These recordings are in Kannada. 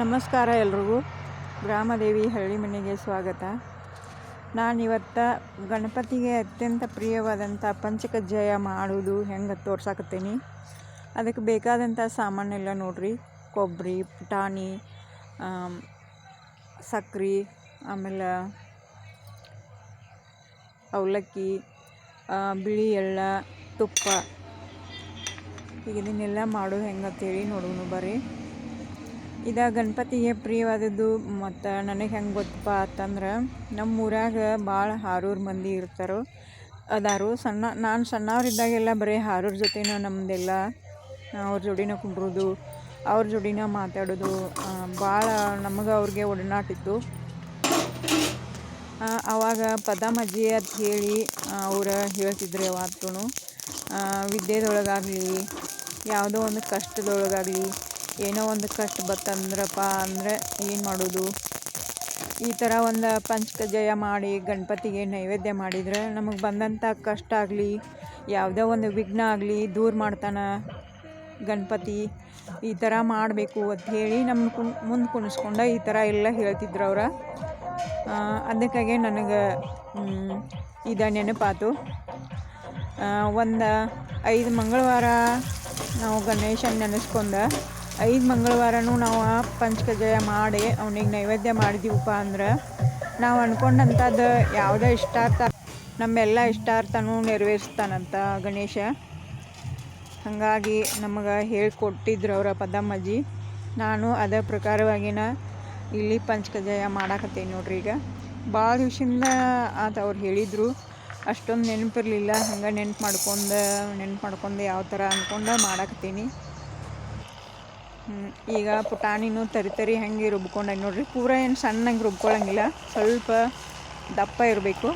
ನಮಸ್ಕಾರ ಎಲ್ರಿಗೂ. ಗ್ರಾಮದೇವಿ ಹಳ್ಳಿ ಮನೆಗೆ ಸ್ವಾಗತ. ನಾನಿವತ್ತು ಗಣಪತಿಗೆ ಅತ್ಯಂತ ಪ್ರಿಯವಾದಂಥ ಪಂಚಕಜ್ಜಾಯ ಮಾಡೋದು ಹೆಂಗೆ ತೋರ್ಸಾಕತ್ತೀನಿ. ಅದಕ್ಕೆ ಬೇಕಾದಂಥ ಸಾಮಾನೆಲ್ಲ ನೋಡ್ರಿ. ಕೊಬ್ಬರಿ ಪುಟಾಣಿ ಸಕ್ರೆ, ಆಮೇಲೆ ಅವಲಕ್ಕಿ ಬಿಳಿ ಎಳ್ಳ, ತುಪ್ಪ. ಈಗ ಇದನ್ನೆಲ್ಲ ಮಾಡೋದು ಹೆಂಗಂತೇಳಿ ನೋಡೋಣ ಬರ್ರಿ. ಇದ ಗಣಪತಿಗೆ ಪ್ರಿಯವಾದದ್ದು ಮತ್ತು ನನಗೆ ಹೆಂಗೆ ಗೊತ್ತಪ್ಪ ಅಂತಂದ್ರೆ ನಮ್ಮ ಊರಾಗ ಭಾಳ ಹಾರೂರು ಮಂದಿ ಇರ್ತಾರೆ. ಅದಾರು ಸಣ್ಣ, ನಾನು ಸಣ್ಣವರಿದ್ದಾಗೆಲ್ಲ ಬರೀ ಹಾರೂರ ಜೊತೆನ ನಮ್ಮದೆಲ್ಲ ಅವ್ರ ಜೋಡಿನ ಕುಂಡ್ರೋದು, ಅವ್ರ ಜೋಡಿನ ಮಾತಾಡೋದು ಭಾಳ ನಮಗೆ ಅವ್ರಿಗೆ ಒಡನಾಟಿತ್ತು. ಆವಾಗ ಪದಮಜ್ಜಿ ಅಂತ ಹೇಳಿ ಅವ್ರು ಹೇಳ್ತಿದ್ರು ಯಾವತ್ತೂ ವಿದ್ಯೆದೊಳಗಾಗಲಿ, ಯಾವುದೋ ಒಂದು ಕಷ್ಟದೊಳಗಾಗಲಿ ಏನೋ ಒಂದು ಕಷ್ಟ ಬತ್ತಂದ್ರಪ್ಪ ಅಂದರೆ ಏನು ಮಾಡೋದು? ಈ ಥರ ಒಂದು ಪಂಚಕಜಯ ಮಾಡಿ ಗಣಪತಿಗೆ ನೈವೇದ್ಯ ಮಾಡಿದ್ರೆ ನಮಗೆ ಬಂದಂಥ ಕಷ್ಟ ಆಗಲಿ, ಯಾವುದೇ ಒಂದು ವಿಘ್ನ ಆಗಲಿ, ದೂರ ಮಾಡ್ತಾನೆ ಗಣಪತಿ. ಈ ಥರ ಮಾಡಬೇಕು ಅಂತ ಹೇಳಿ ನಮ್ಮ ಕುಣ್, ಮುಂದೆ ಕುಣಿಸ್ಕೊಂಡು ಈ ಥರ ಎಲ್ಲ ಹೇಳ್ತಿದ್ರು ಅವ್ರು. ಅದಕ್ಕಾಗೆ ನನಗೆ ಇದು ನೆನಪಾತು. ಒಂದು ಐದು ಮಂಗಳವಾರ ನಾವು ಗಣೇಶನ ನೆನೆಸ್ಕೊಂಡು ಐದು ಮಂಗಳವಾರನೂ ನಾವು ಪಂಚಕಜಯ ಮಾಡಿ ಅವನಿಗೆ ನೈವೇದ್ಯ ಮಾಡಿದೀವಪ್ಪ ಅಂದ್ರೆ ನಾವು ಅಂದ್ಕೊಂಡಂಥದ್ದು ಯಾವುದೇ ಇಷ್ಟಾರ್ಥ, ನಮ್ಮೆಲ್ಲ ಇಷ್ಟಾರ್ಥನೂ ನೆರವೇರಿಸ್ತಾನಂತ ಗಣೇಶ. ಹಾಗಾಗಿ ನಮಗೆ ಹೇಳಿಕೊಟ್ಟಿದ್ರು ಅವರ ಪದಮ್ಮಜ್ಜಿ ನಾನು ಅದೇ ಪ್ರಕಾರವಾಗಿನ ಇಲ್ಲಿ ಪಂಚಕಜಯ ಮಾಡಾಕತ್ತೀನಿ ನೋಡ್ರಿ ಈಗ. ಭಾಳ ದಿವಸದಿಂದ ಆತ ಅವ್ರು ಹೇಳಿದರು, ಅಷ್ಟೊಂದು ನೆನಪಿರಲಿಲ್ಲ, ಹಂಗೆ ನೆನ್ಪು ಮಾಡ್ಕೊಂಡು ನೆನ್ಪು ಮಾಡ್ಕೊಂಡು ಯಾವ ಥರ ಅಂದ್ಕೊಂಡು ಮಾಡಾಕತ್ತೀನಿ. ಈಗ ಪುಟಾಣಿನೂ ತರಿ ತರಿ ಹೆಂಗೆ ರುಬ್ಕೊಂಡೆ ನೋಡಿರಿ, ಪೂರ ಏನು ಸಣ್ಣಂಗೆ ರುಬ್ಕೊಳಂಗಿಲ್ಲ, ಸ್ವಲ್ಪ ದಪ್ಪ ಇರಬೇಕು.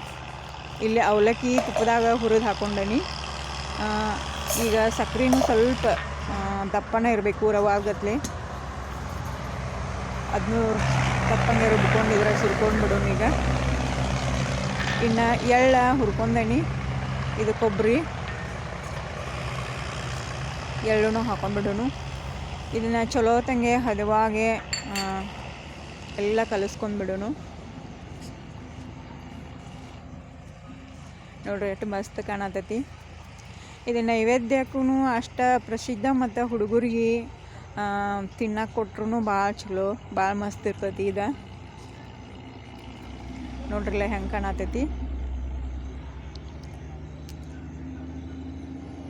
ಇಲ್ಲಿ ಅವಲಕ್ಕಿ ತುಪ್ಪದಾಗ ಹುರಿದು ಹಾಕೊಂಡನಿ. ಈಗ ಸಕ್ರೆನೂ ಸ್ವಲ್ಪ ದಪ್ಪನೇ ಇರಬೇಕು ರವಾಗತ್ಲೆ. ಅದನ್ನು ದಪ್ಪಂಗೆ ರುಬ್ಕೊಂಡಿದ್ರೆ ಸುರ್ಕೊಂಡು ಬಿಡೋಣ ಈಗ. ಇನ್ನು ಎಳ್ಳ ಹುರ್ಕೊಂಡೇನಿ, ಇದು ಕೊಬ್ಬರಿ ಎಳ್ಳು ಹಾಕೊಂಡ್ಬಿಡೋನು ಇದನ್ನು ಚಲೋ ತಂಗೆ ಹದವಾಗೆ ಎಲ್ಲ ಕಲಿಸ್ಕೊಂಡ್ಬಿಡೋನು ನೋಡ್ರಿ, ಎಷ್ಟು ಮಸ್ತ್ ಕಾಣತೈತಿ. ಇದು ನೈವೇದ್ಯಕ್ಕೂ ಅಷ್ಟ ಪ್ರಸಿದ್ಧ ಮತ್ತು ಹುಡುಗರಿಗೆ ತಿನ್ನಕ್ಕೆ ಕೊಟ್ರು ಭಾಳ ಚಲೋ ಭಾಳ ಮಸ್ತ್ ಇರ್ತೈತಿ ಇದು. ನೋಡ್ರಲ್ಲ ಹೆಂಗೆ ಕಾಣತೈತಿ.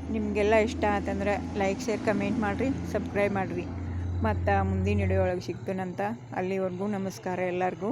ನಿಮಗೆಲ್ಲ ಇಷ್ಟ ಆತಂದ್ರೆ ಲೈಕ್ ಶೇರ್ ಕಮೆಂಟ್ ಮಾಡಿರಿ ಸಬ್ಸ್ಕ್ರೈಬ್ ಮಾಡಿರಿ. ಮತ್ತು ಮುಂದಿನ ವಿಡಿಯೋ ಒಳಗೆ ಸಿಗ್ತೀನಂತ ಅಲ್ಲಿವರೆಗೂ ನಮಸ್ಕಾರ ಎಲ್ಲರಿಗೂ.